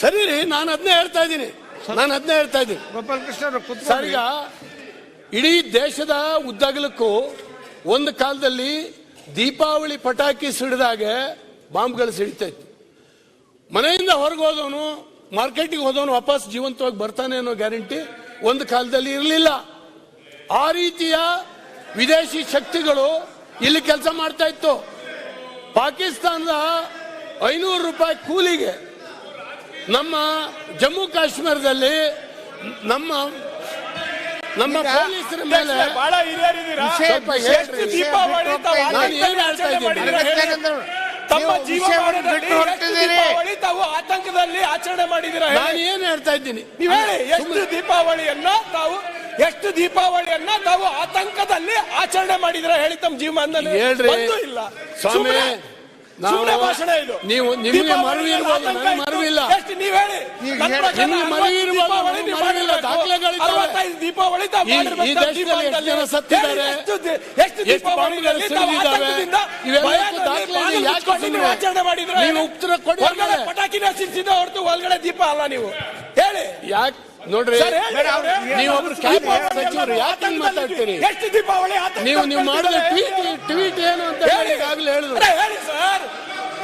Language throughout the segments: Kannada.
ಸರಿ ರೀ ನಾನು ಅದನ್ನೇ ಹೇಳ್ತಾ ಇದ್ದೀನಿ. ನಾನು ಅದನ್ನೇ ಹೇಳ್ತಾ ಇದ್ದೀನಿ. ಗೋಪಾಲಕೃಷ್ಣ ಸರ್ ಈಗ ಇಡೀ ದೇಶದ ಉದ್ದಗಲಕ್ಕೂ ಒಂದು ಕಾಲದಲ್ಲಿ ದೀಪಾವಳಿ ಪಟಾಕಿ ಸಿಡಿದಾಗೆ ಬಾಂಬ್ಗಳು ಸಿಡಿತಾ ಇತ್ತು. ಮನೆಯಿಂದ ಹೊರಗೆ ಹೋದವನು ಮಾರ್ಕೆಟಿಗೆ ಹೋದವನು ವಾಪಸ್ ಜೀವಂತವಾಗಿ ಬರ್ತಾನೆ ಅನ್ನೋ ಗ್ಯಾರಂಟಿ ಒಂದು ಕಾಲದಲ್ಲಿ ಇರಲಿಲ್ಲ. ಆ ರೀತಿಯ ವಿದೇಶಿ ಶಕ್ತಿಗಳು ಇಲ್ಲಿ ಕೆಲಸ ಮಾಡ್ತಾ ಇತ್ತು. ಪಾಕಿಸ್ತಾನದ ಐನೂರು ರೂಪಾಯಿ ಕೂಲಿಗೆ ನಮ್ಮ ಜಮ್ಮು ಕಾಶ್ಮೀರದಲ್ಲಿ ನಮ್ಮ ನಮ್ಮ ಪೊಲೀಸರ ಮೇಲೆ ಬಹಳ? ತಮ್ಮ ತಾವು ಆತಂಕದಲ್ಲಿ ಆಚರಣೆ ಮಾಡಿದಿರ? ನಾನು ಏನ್ ಹೇಳ್ತಾ ಇದ್ದೀನಿ? ನೀವು ಹೇಳಿ ಎಷ್ಟು ದೀಪಾವಳಿಯನ್ನ ತಾವು ಎಷ್ಟು ದೀಪಾವಳಿಯನ್ನ ತಾವು ಆತಂಕದಲ್ಲಿ ಆಚರಣೆ ಮಾಡಿದಿರ ಹೇಳಿ ತಮ್ಮ ಜೀವಮಾನದಲ್ಲಿ ಹೇಳ್ರಿ. ಇಲ್ಲ. ಸ್ವಾಮಿ, ನಾವು- ಭಾಷಣ ಇದು ನೀವು- ನಿಮಗೆ ಮರವಿ ಇರಬಹುದು ಇರ್ಬೋದು, ನನಗೆ. ಎಷ್ಟು ನೀವ್ ಹೇಳಿ ನಿಮಗೆ ಇರ್ಬೋದು, ದೀಪಾವಳಿ ನನಗೆ. ದಾಖಲೆಗಳಿದ್ದಾವೆ. ದೀಪಾವಳಿ ತಾವು ಈ- ದೇಶದಲ್ಲಿ. ಎಷ್ಟು ಜನ ಸತ್ತಿದ್ದಾರೆ? ಎಷ್ಟು ದಾಖಲೆ ಯಾಕೆ ನೀವು ಆಚರಣೆ ಮಾಡಿದ್ರೆ ನೀವು ಉತ್ತರ ಕೊಡಿ. ಪಟಾಕಿನ ಸಿಡಿಸಿದ ಹೊರತು ಒಳಗಡೆ ದೀಪ ಅಲ್ಲ ನೀವು ಹೇಳಿ ಯಾಕೆ ನೋಡ್ರಿ. ನೀವು ಒಬ್ರು ಕ್ಯಾಬಿನೆಟ್ ದೀಪಾವಳಿ ಸಚಿವರು ಎಲ್ಲ ಯಾಕೆ ಹಿಂಗ್ ಮಾತಾಡ್ತೀರಿ ಎಷ್ಟು ದೀಪಾವಳಿ ನೀವು ನೀವು ಮಾಡಿದ ಕಳ್ಸಿದ್ದಾರೆ? ಟ್ವೀಟ್ ಟ್ವೀಟ್ ಏನು ಅಂತ ಹೇಳಿ. ಈಗಾಗಲೇ ಹೇಳಿದ್ರು ಹೇಳಿ ಸರ್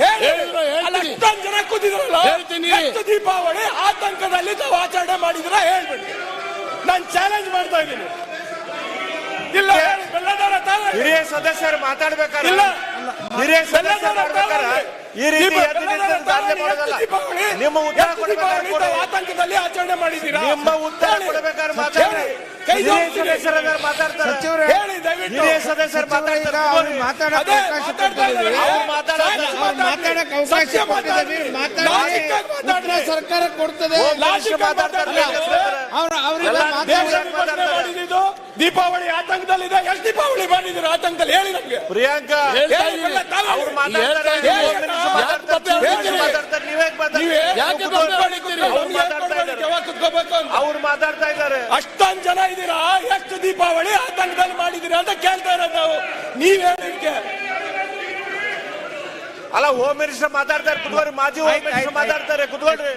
ಹೇಳಿ. ಹೇಳಿದ್ರು, ಹೇಳ್ತೀನಿ. ಅಲ್ಲ, ಅಷ್ಟೊಂದ್ ಜನ ಕೂತಿದ್ರಲ್ಲ ಹೇಳ್ತೀನಿ. ಎಷ್ಟು ದೀಪಾವಳಿ ಆತಂಕದಲ್ಲಿ ತಾವು ಆಚರಣೆ ಮಾಡಿದ್ರ ಹೇಳ್ಬಿಡಿ ನಾನು ಚಾಲೆಂಜ್ ಮಾಡ್ತಾ ಇದ್ದೀನಿ ಇಲ್ಲ ಬೆಲ್ಲದವರ. ಹಿರಿಯ ಸದಸ್ಯರು ಮಾತಾಡ್ಬೇಕಾದ್ರೆ ಇಲ್ಲ ಹಿರಿಯ ಸದಸ್ಯರು ಈ ರೀತಿ ನಿಮ್ಮ ಉತ್ತರ ಆತಂಕದಲ್ಲಿ ಆಚರಣೆ ಮಾಡಿದ್ದೀರಾ? ನಿಮ್ಮ ಉತ್ತರ. ಕೊಡಬೇಕಾದ್ರೆ. ಕೈ. ಮಾತಾಡ್ತಾರೆ? ಹೇಳಿ ದಯವಿಟ್ಟು. ಹಿರಿಯ ಸದಸ್ಯರು ಸಚಿವರೇ, ಈಗ ಮಾತಾಡ್ತಾರೆ ಅವ್ರು ಅವಕಾಶ. ಮಾತಾಡಿ. ಸರ್ಕಾರ ಕೊಡ್ತದೆ. ಅವ್ರ ವಿಭಜನೆ ಮಾಡಿದ್ದು ದೀಪಾವಳಿ ಆತಂಕದಲ್ಲಿದೆ. ಎಷ್ಟು ದೀಪಾವಳಿ ಮಾಡಿದ್ರು ಆತಂಕದಲ್ಲಿ? ಹೇಳಿ ನಮ್ಗೆ. ಪ್ರಿಯಾಂಕಾ. ಅವ್ರು ಮಾತಾಡ್ತಾರೆ. ಅವ್ರು ಮಾತಾಡ್ತಾ ಇದ್ದಾರೆ. ಯಾವಾಗ ಕುತ್ಕೋಬೇಕು ಅಂತ? ಮಾತಾಡ್ತಾ ಇದ್ದಾರೆ. ಅಷ್ಟೊಂದ್ ಜನ ಇದ್ದೀರಾ? ಎಷ್ಟು ದೀಪಾವಳಿ ಆತಂಕದಲ್ಲಿ ಮಾಡಿದಿರಿ ಅಂತ ಕೇಳ್ತಾ ಇರೋದು ನಾವು. ನೀವ್ ಹೇಳಿದ್ಕೆ ಅಲ್ಲ ಹೋಮ್ ಮಿನಿಸ್ಟರ್ ಮಾತಾಡ್ತಾರೆ ಕುತ್ಕೊಳ್ರಿ ಮಾಜಿ ಹೋಮ್ ಮಿನಿಸ್ಟರ್ ಮಾತಾಡ್ತಾರೆ. ಕುತ್ಕೊಳ್ರಿ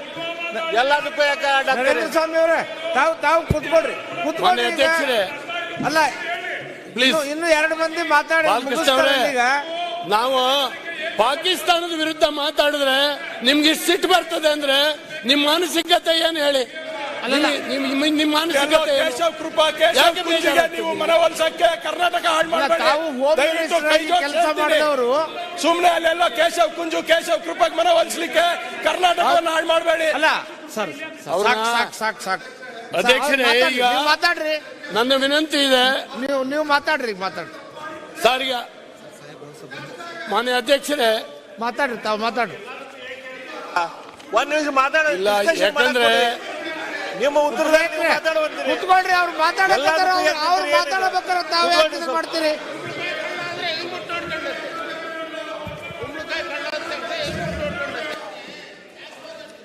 ಎಲ್ಲದಕ್ಕೂ ಯಾಕೆ ಡಾಕ್ಟರ್ ಸ್ವಾಮಿ ಅವರೇ ತಾವು ತಾವು ಕುತ್ಕೊಳ್ರಿ. ಕುತ್ಕೊಂಡ್ರಿ. ಅಧ್ಯಕ್ಷರೇ ಅಲ್ಲ ಪ್ಲೀಸ್ ಇನ್ನು- ಎರಡು ಮಂದಿ ಮಾತಾಡಿ ಈಗ. ನಾವು ಪಾಕಿಸ್ತಾನದ ವಿರುದ್ಧ ಮಾತಾಡಿದ್ರೆ ನಿಮ್ಗೆ ಇಷ್ಟು ಸಿಟ್ಟು ಬರ್ತದೆ ಅಂದ್ರೆ ನಿಮ್ ಮಾನಸಿಕತೆ ಏನು ಹೇಳಿ? ನಿಮ್- ಮಾನಸಿಕತೆ ಏನು? ಕೇಶವ್ ಕೃಪಾ ಕೇಶವ್ ಯಾಕೆ ಕುಂಜಿಗೆ ನೀವು ಮನವೊಲಿಸಕ್ಕೆ ಕರ್ನಾಟಕ ಹಾಳು ಮಾಡಬೇಡಿ. ತಾವು ಹೋಮ್ ಮಿನಿಸ್ಟರ್ ಕೆಲಸ ಹೇಳ್ತೀನಿ. ಮಾಡಿದವರು ಸುಮ್ನೆ ಅಲ್ಲೆಲ್ಲ ಕೇಶವ್ ಕುಂಜು ಕೇಶವ್ ಕೃಪಾ ಮನವೊಲಿಸ್ಲಿಕ್ಕೆ ಕರ್ನಾಟಕವನ್ನು ಹಾಳು ಮಾಡಬೇಡಿ. ಅಲ್ಲ ಸರ್ ಅವ್ರನ್ನ- ಸಾಕ್ ಸಾಕ್ ಸಾಕ್ ಸಾಕ್. ಅಧ್ಯಕ್ಷರೇ, ಅವ್ರು ಮಾತಾಡ್ರಿ, ಈಗ- ನೀವು ಮಾತಾಡ್ರಿ. ನನ್ನ ವಿನಂತಿ ಇದೆ. ನೀವು ನೀವು ಮಾತಾಡ್ರಿ ಈಗ ಮಾತಾಡ್ರಿ. ಸರ್ ಈಗ ಮಾನ್ಯ ಅಧ್ಯಕ್ಷರೇ. ಮಾತಾಡ್ರಿ ತಾವು ಮಾತಾಡ್ರಿ. ಒಂದ್ ನಿಮಿಷ ಮಾತಾಡ ಇಲ್ಲ ಯಾಕಂದ್ರೆ ನಿಮ್ಮ ಉತ್ತರ ನೀವು ಮಾತಾಡುವಂತೀರಿ ಕುತ್ಕೊಳ್ರಿ ಅವ್ರು ಮಾತಾಡಕತ್ತಾರ ಅವ್ರು ಅವ್ರು. ತಾವ್ ಯಾಕೆ ಇದು ಮಾಡ್ತೀರಿ?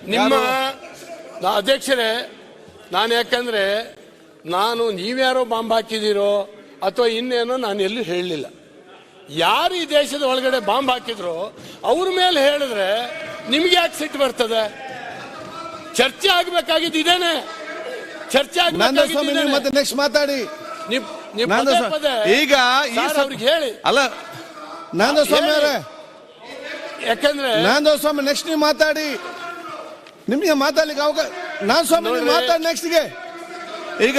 ನಿಮ್ಮ ನಾ- ಅಧ್ಯಕ್ಷರೇ ನಾನು ಯಾಕಂದ್ರೆ ನಾನು ನೀವ್ಯಾರೋ ಬಾಂಬ್ ಹಾಕಿದ್ದೀರೋ ಅಥವಾ ಇನ್ನೇನೋ ನಾನು ಎಲ್ಲೂ ಹೇಳಲಿಲ್ಲ. ಯಾರು ಈ ದೇಶದ ಒಳಗಡೆ ಬಾಂಬ್ ಹಾಕಿದ್ರು ಅವ್ರ ಮೇಲೆ ಹೇಳಿದ್ರೆ ನಿಮ್ಗೆ ಯಾಕೆ ಸಿಟ್ಟು ಬರ್ತದೆ? ಚರ್ಚೆ ಆಗ್ಬೇಕಾಗಿದ್ದು ಇದೇನೆ. ಚರ್ಚೆ ನೀವು ಮತ್ತೆ ಆಗ್ಬೇಕಾಗಿದ್ದು ನೆಕ್ಸ್ಟ್ ಮಾತಾಡಿ ಈಗ ಅವ್ರಿಗೆ ಹೇಳಿ. ಅಲ್ಲ ನಂದಸ್ವಾಮಿ ಅವರೇ. ಯಾಕಂದ್ರೆ ನಂದಸ್ವಾಮಿ ನೆಕ್ಸ್ಟ್ ನೀವು ಮಾತಾಡಿ. ನಿಮಗೆ ಮಾತಾಡ್ಲಿಕ್ಕೆ ಅವಕಾಶ ನಾನು ಸ್ವಾಮಿ. ಮಾತಾಡಿ ನೆಕ್ಸ್ಟ್ಗೆ ಈಗ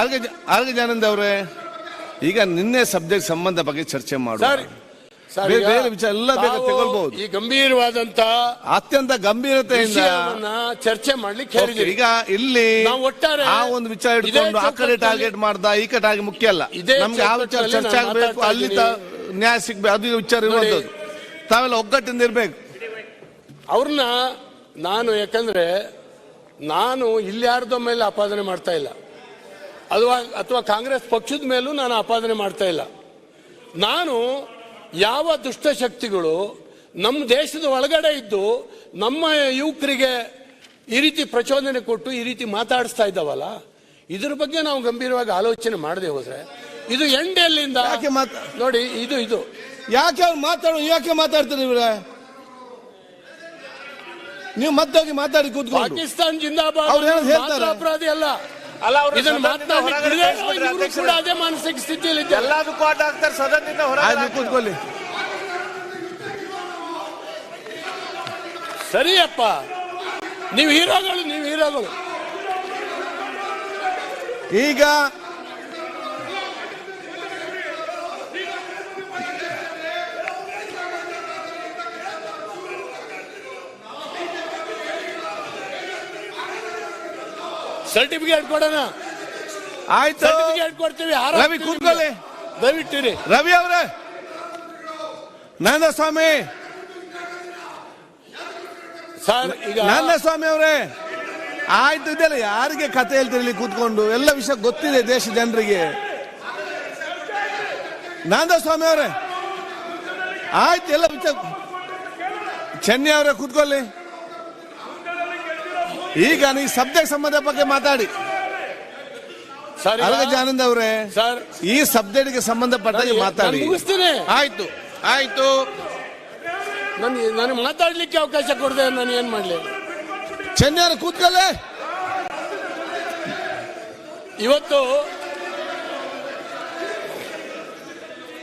ಆರ್ಗ ಆರ್ಗೆ ಜಾನಂದ್ ಅವರೇ. ಈಗ ನಿನ್ನೆ ಸಬ್ಜೆಕ್ಟ್ ಸಂಬಂಧ ಬಗ್ಗೆ ಚರ್ಚೆ ಮಾಡು ಸರ್. ಸರ್, ಬೇರೆ ಬೇರೆ ವಿಚಾರ ಎಲ್ಲ ಬೇಗ ತಗೊಳ್ಬಹುದು. ಈ ಗಂಭೀರವಾದಂತ ಅತ್ಯಂತ ಗಂಭೀರತೆಯಿಂದ ವಿಷಯವನ್ನ ಚರ್ಚೆ ಮಾಡ್ಲಿಕ್ಕೆ ಹೇಳಿದ್ದೀರಿ ಈಗ ಇಲ್ಲಿ ನಾವು ಒಟ್ಟಾರೆ ಆ ಒಂದು ವಿಚಾರ ಇದೇ ಇಟ್ಕೊಂಡು ಆ ಕಡೆ ಚೌಕಟ್ಟಲ್ಲಿ- ಟಾರ್ಗೆಟ್ ಮಾಡ್ದ ಈ ಕಡೆ ಆಗಿ ಮುಖ್ಯ ಅಲ್ಲ. ಇದೇ ನಮ್ಗೆ ಯಾವ ವಿಚಾರ ಚೌಕಟ್ಟಲ್ಲಿ ಚರ್ಚೆ ನಾನು ಆಗ್ಬೇಕು ಮಾತಾಡ್ತಾ ಅಲ್ಲಿ ತ- ನ್ಯಾಯ ಸಿಗ್ಬೇಕು ಅದು ವಿಚಾರ. ಇರುವಂತದ್ದು. ತಾವೆಲ್ಲ ಒಗ್ಗಟ್ಟಿಂದ ಇರ್ಬೇಕು. ಅವ್ರನ್ನ ನಾನು ಯಾಕಂದ್ರೆ ನಾನು ಇಲ್ಯಾರ್ದೋ ಮೇಲೆ ಆಪಾದನೆ ಮಾಡ್ತಾ ಇಲ್ಲ. ಅದು ಅಥವಾ ಕಾಂಗ್ರೆಸ್ ಪಕ್ಷದ ಮೇಲೂ ನಾನು ಆಪಾದನೆ ಮಾಡ್ತಾ ಇಲ್ಲ. ನಾನು ಯಾವ ದುಷ್ಟಶಕ್ತಿಗಳು ನಮ್ಮ ದೇಶದ ಒಳಗಡೆ ಇದ್ದು ನಮ್ಮ ಯುವಕರಿಗೆ ಈ ರೀತಿ ಪ್ರಚೋದನೆ ಕೊಟ್ಟು ಈ ರೀತಿ ಮಾತಾಡಿಸ್ತಾ ಇದ್ದಾವಲ್ಲ ಇದ್ರ ಬಗ್ಗೆ ನಾವು ಗಂಭೀರವಾಗಿ ಆಲೋಚನೆ ಮಾಡದೆ ಹೋದ್ರೆ ಇದು ಎಂಡ್ ಎಲ್ಲಿಂದ ಯಾಕೆ ಮಾತ- ನೋಡಿ ಇದು ಇದು. ಯಾಕೆ ಅವ್ರು ಮಾತಾಡೋ ಯಾಕೆ ಮಾತಾಡ್ತಾರೆ ಇವ್ರೆ? ನೀವು ಮತ್ತೋಗಿ ಮಾತಾಡಿ ಕೂತ್ಕೊಂಡು. ಪಾಕಿಸ್ತಾನ್ ಜಿಂದಾಬಾದ್. ಅಪರಾಧಿ ಅಲ್ಲ. ಅಲ್ಲ ಅವರು ಇದನ್ನ ಸದನದಿಂದ ಹೊರಗಡೆ ಕಳಿಸ್ಬಿಟ್ರೆ ಕೂಡ ಅದೇ ಮಾನಸಿಕ ಸ್ಥಿತಿಯಲ್ಲಿ ಎಲ್ಲದಕ್ಕೂ ಅಡ್ಡ ಆಗ್ತಾರೆ ಸದನದಿಂದ ಹೊರಗೆ ಕೂತ್ಕೊಳ್ಳಿ. ಸರಿಯಪ್ಪ. ನೀವು ಹೀರೋಗಳು ನೀವು ಹೀರೋಗಳು. ಈಗ ಸರ್ಟಿಫಿಕೇಟ್ ಕೊಡೋಣ. ಆಯ್ತು. ಸರ್ಟಿಫಿಕೇಟ್ ಕೊಡ್ತೀವಿ ರವಿ ಕೂತ್ಕೊಳ್ಳಿ. ದಯವಿಟ್ಟಿರಿ. ರವಿ ಅವರೇ. ಸ್ವಾಮಿ ಸರ್ ಈಗ ಸ್ವಾಮಿ ಅವರೇ. ಆಯ್ತು ಇದೆಲ್ಲ ಯಾರಿಗೆ ಕತೆ ಹೇಳ್ತೀರಿ ಇಲ್ಲಿ ಕೂತ್ಕೊಂಡು? ಎಲ್ಲ ವಿಷಯ ಗೊತ್ತಿದೆ ದೇಶ ಜನರಿಗೆ. ಸ್ವಾಮಿ ಅವರೇ. ಆಯ್ತು ಎಲ್ಲ ವಿಷಯ ಚೆನ್ನೈ ಅವರೇ ಕೂತ್ಕೊಳ್ಳಿ. ಈಗ ನೀವು ಸಬ್ಜೆಕ್ಟ್ ಸಂಬಂಧ ಬಗ್ಗೆ ಮಾತಾಡಿ. ಸರ್. ಜಾನಂದ್ ಆನಂದ್ ಅವರೇ ಸರ್. ಈ ಸಬ್ಜೆಕ್ಟ್ಗೆ ಸಂಬಂಧಪಟ್ಟ ಹಾಗೆ ಮಾತಾಡಿ. ಮುಗಿಸ್ತೀನಿ. ಆಯ್ತು ಆಯ್ತು. ನನ್ಗೆ ನನಗೆ ಮಾತಾಡ್ಲಿಕ್ಕೆ ಅವಕಾಶ ಕೊಡದೆ ನಾನು ಏನ್ ಮಾಡ್ಲಿ? ಚೆನ್ನೈ ಕೂತ್ಕಲ್ಲೇ ಇವತ್ತು